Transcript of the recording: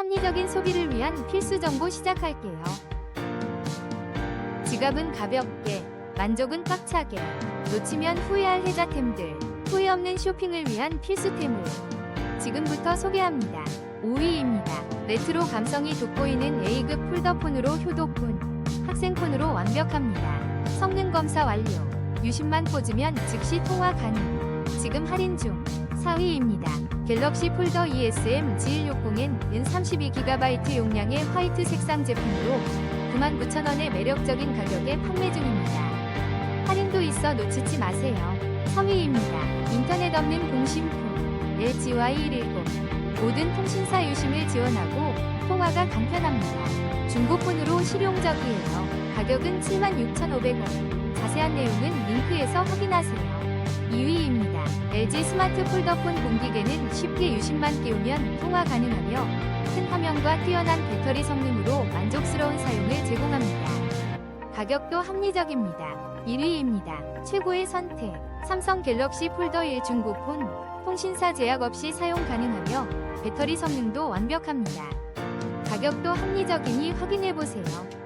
합리적인 소비를 위한 필수 정보 시작할게요. 지갑은 가볍게, 만족은 꽉차게, 놓치면 후회할 혜자템들, 후회 없는 쇼핑을 위한 필수템을 지금부터 소개합니다. 5위입니다. 레트로 감성이 돋보이는 A급 폴더폰으로 효도폰, 학생폰으로 완벽합니다. 성능 검사 완료. 유심만 꽂으면 즉시 통화 가능. 지금 할인 중. 4위입니다. 갤럭시 폴더 ESM G160은 은 32GB 용량의 화이트 색상 제품으로 99,000원의 매력적인 가격에 판매 중입니다. 할인도 있어 놓치지 마세요. 3위입니다. 인터넷 없는 공심폰 LGY110 모든 통신사 유심을 지원하고 통화가 간편합니다. 중고폰으로 실용적이에요. 가격은 76,500원. 자세한 내용은 링크에서 확인하세요. 2위입니다. LG 스마트 폴더폰 공기계는 쉽게 유심만 끼우면 통화 가능하며 큰 화면과 뛰어난 배터리 성능으로 만족스러운 사용을 제공합니다. 가격도 합리적입니다. 1위입니다. 최고의 선택. 삼성 갤럭시 폴더 1 중고폰. 통신사 제약 없이 사용 가능하며 배터리 성능도 완벽합니다. 가격도 합리적이니 확인해보세요.